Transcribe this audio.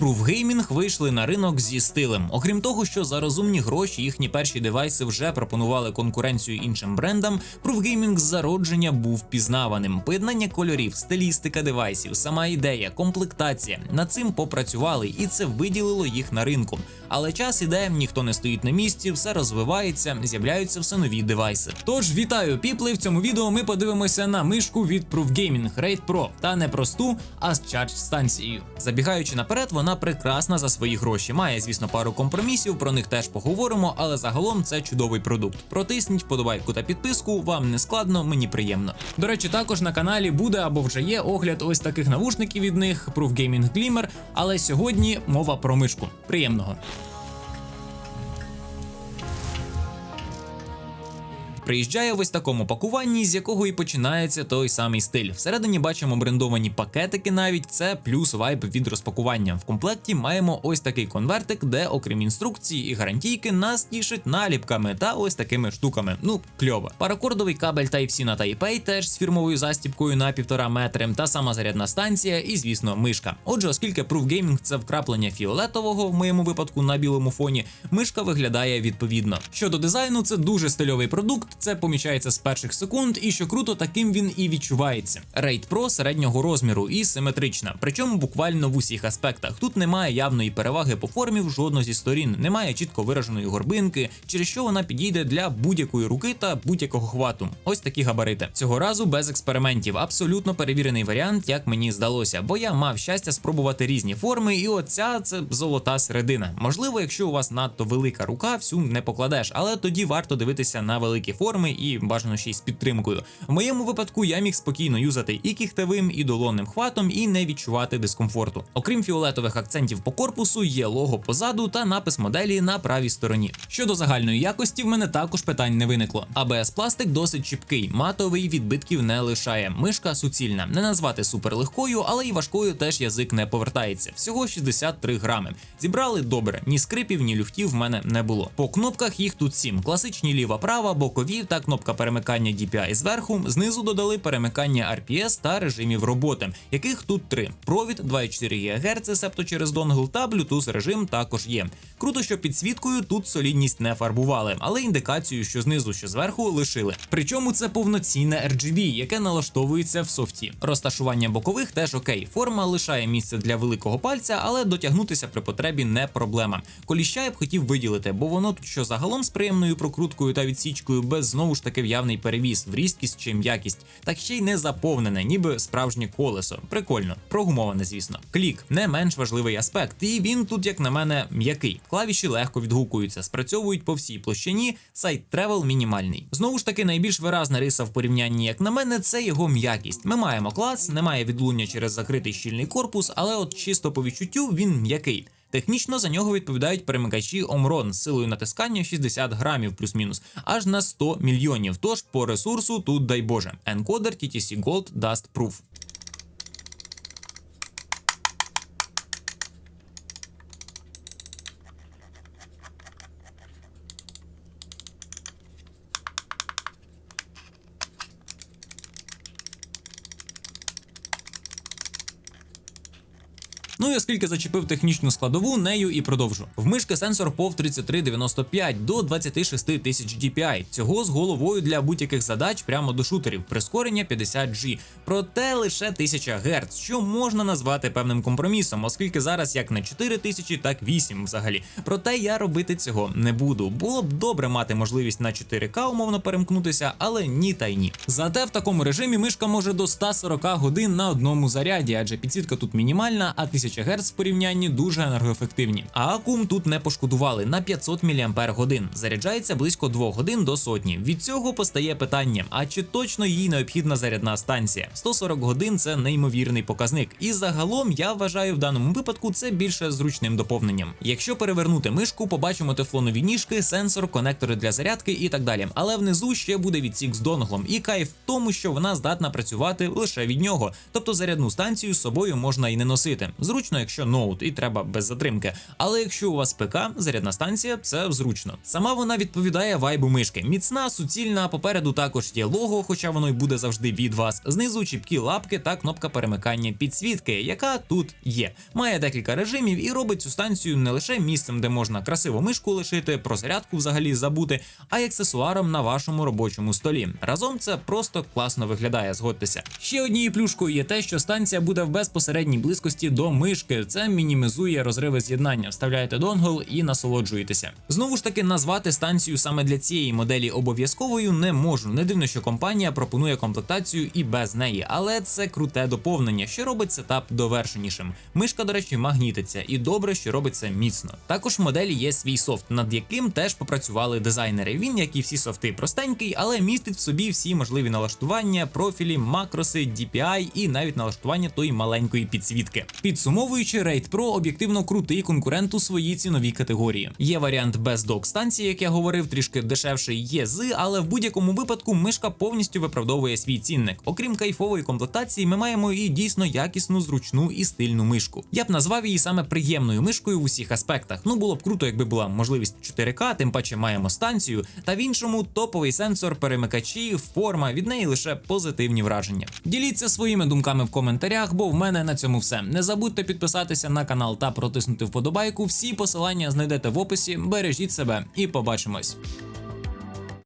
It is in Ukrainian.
Proof Gaming вийшли на ринок зі стилем. Окрім того, що за розумні гроші їхні перші девайси вже пропонували конкуренцію іншим брендам. Proof Gaming з зародження був пізнаваним. Поєднання кольорів, стилістика девайсів, сама ідея, комплектація над цим попрацювали, і це виділило їх на ринку. Але час іде, ніхто не стоїть на місці, все розвивається, з'являються все нові девайси. Тож вітаю, піпли! В цьому відео ми подивимося на мишку від Proof Gaming Raid Pro. Та не просту, а з чардж станцією. Забігаючи наперед, вона прекрасна за свої гроші. Має, звісно, пару компромісів, про них теж поговоримо, але загалом це чудовий продукт. Протисніть вподобайку та підписку, вам не складно, мені приємно. До речі, також на каналі буде або вже є огляд ось таких навушників від них Proof Gaming Glimmer, але сьогодні мова про мишку. Приємного. Приїжджає в ось такому пакуванні, з якого і починається той самий стиль. Всередині бачимо брендовані пакетики, навіть це плюс вайб від розпакування. В комплекті маємо ось такий конвертик, де, окрім інструкції і гарантійки, нас тішить наліпками та ось такими штуками. Ну, кльово. Паракордовий кабель Type-C на Type-A теж з фірмовою застіпкою на півтора метри, та сама зарядна станція, і, звісно, мишка. Отже, оскільки Proof Gaming це вкраплення фіолетового, в моєму випадку на білому фоні, мишка виглядає відповідно. Щодо дизайну, це дуже стильовий продукт. Це помічається з перших секунд, і що круто, таким він і відчувається. Raid Pro середнього розміру і симетрична, причому буквально в усіх аспектах. Тут немає явної переваги по формі в жодну зі сторін, немає чітко вираженої горбинки, через що вона підійде для будь-якої руки та будь-якого хвату. Ось такі габарити. Цього разу без експериментів. Абсолютно перевірений варіант, як мені здалося, бо я мав щастя спробувати різні форми, і оця це золота середина. Можливо, якщо у вас надто велика рука, всю не покладеш, але тоді варто дивитися на великі форми і бажано ще й з підтримкою. В моєму випадку я міг спокійно юзати і кіхтевим, і долонним хватом, і не відчувати дискомфорту. Окрім фіолетових акцентів по корпусу, є лого позаду та напис моделі на правій стороні. Щодо загальної якості, в мене також питань не виникло. АБС пластик досить чіпкий, матовий відбитків не лишає. Мишка суцільна. Не назвати суперлегкою, але й важкою теж язик не повертається. Всього 63 грами. Зібрали добре, ні скрипів, ні люфтів в мене не було. По кнопках їх тут сім: класичні ліва-права, бокові та кнопка перемикання DPI зверху. Знизу додали перемикання RPS та режимів роботи, яких тут три: провід 2,4 ГГц, себто через донгл та Bluetooth режим також є. Круто, що підсвіткою тут солідність не фарбували, але індикацію, що знизу, що зверху, лишили. Причому це повноцінне RGB, яке налаштовується в софті. Розташування бокових теж окей. Форма лишає місце для великого пальця, але дотягнутися при потребі не проблема. Коліща я б хотів виділити, бо воно тут що загалом з приємною прокруткою та відсічкою без знову ж таки в'явний перевіз в різкість чи м'якість, так ще й не заповнене, ніби справжнє колесо. Прикольно, прогумоване, звісно. Клік не менш важливий аспект, і він тут, як на мене, м'який. Клавіші легко відгукуються, спрацьовують по всій площині. Сайт тревел мінімальний. Знову ж таки, найбільш виразна риса в порівнянні, як на мене, це його м'якість. Ми маємо клас, немає відлуння через закритий щільний корпус, але от чисто по відчуттю він м'який. Технічно за нього відповідають перемикачі Омрон з силою натискання 60 грамів плюс-мінус, аж на 100 мільйонів. Тож по ресурсу тут дай Боже. Енкодер TTC Gold Dust Proof. Ну і оскільки зачепив технічну складову, нею і продовжу. В мишки сенсор POV 3395 до 26 тисяч DPI. Цього з головою для будь-яких задач прямо до шутерів. Прискорення 50G. Проте лише 1000 Гц, що можна назвати певним компромісом, оскільки зараз як не 4000, так 8 взагалі. Проте я робити цього не буду. Було б добре мати можливість на 4К умовно перемкнутися, але ні та й ні. Зате в такому режимі мишка може до 140 годин на одному заряді, адже підсвітка тут мінімальна, а 1000 Гц в порівнянні дуже енергоефективні. А акум тут не пошкодували на 500 мАч. Заряджається близько 2 годин до сотні. Від цього постає питання: а чи точно їй необхідна зарядна станція? 140 годин це неймовірний показник. І загалом я вважаю в даному випадку це більше зручним доповненням. Якщо перевернути мишку, побачимо тефлонові ніжки, сенсор, конектори для зарядки і так далі. Але внизу ще буде відсік з донглом. І кайф в тому, що вона здатна працювати лише від нього. Тобто зарядну станцію з собою можна і не носити. Зручно незручно, якщо ноут і треба без затримки. Але якщо у вас ПК, зарядна станція, це зручно. Сама вона відповідає вайбу мишки. Міцна, суцільна, попереду також є лого, хоча воно й буде завжди від вас. Знизу чіпкі лапки та кнопка перемикання підсвітки, яка тут є. Має декілька режимів і робить цю станцію не лише місцем, де можна красиво мишку лишити, про зарядку взагалі забути, а й аксесуаром на вашому робочому столі. Разом це просто класно виглядає, згодьтеся. Ще однією плюшкою є те, що станція буде в безпосередній близькості до мишки. Це мінімізує розриви з'єднання. Вставляєте донгл і насолоджуєтеся. Знову ж таки, назвати станцію саме для цієї моделі обов'язковою не можу. Не дивно, що компанія пропонує комплектацію і без неї, але це круте доповнення, що робить сетап довершенішим. Мишка, до речі, магнітиться, і добре, що робить це міцно. Також в моделі є свій софт, над яким теж попрацювали дизайнери. Він, як і всі софти, простенький, але містить в собі всі можливі налаштування, профілі, макроси, DPI і навіть налаштування тої маленької підсвітки. Підсумовуючи, Raid Pro об'єктивно крутий конкурент у своїй ціновій категорії. Є варіант без док станції, як я говорив, трішки дешевший є з, але в будь-якому випадку мишка повністю виправдовує свій цінник. Окрім кайфової комплектації, ми маємо і дійсно якісну, зручну і стильну мишку. Я б назвав її саме приємною мишкою в усіх аспектах. Ну було б круто, якби була можливість 4К, тим паче маємо станцію, та в іншому топовий сенсор, перемикачі, форма від неї лише позитивні враження. Діліться своїми думками в коментарях, бо в мене на цьому все. Не забудьте підписатися на канал та протиснути вподобайку. Всі посилання знайдете в описі. Бережіть себе і побачимось.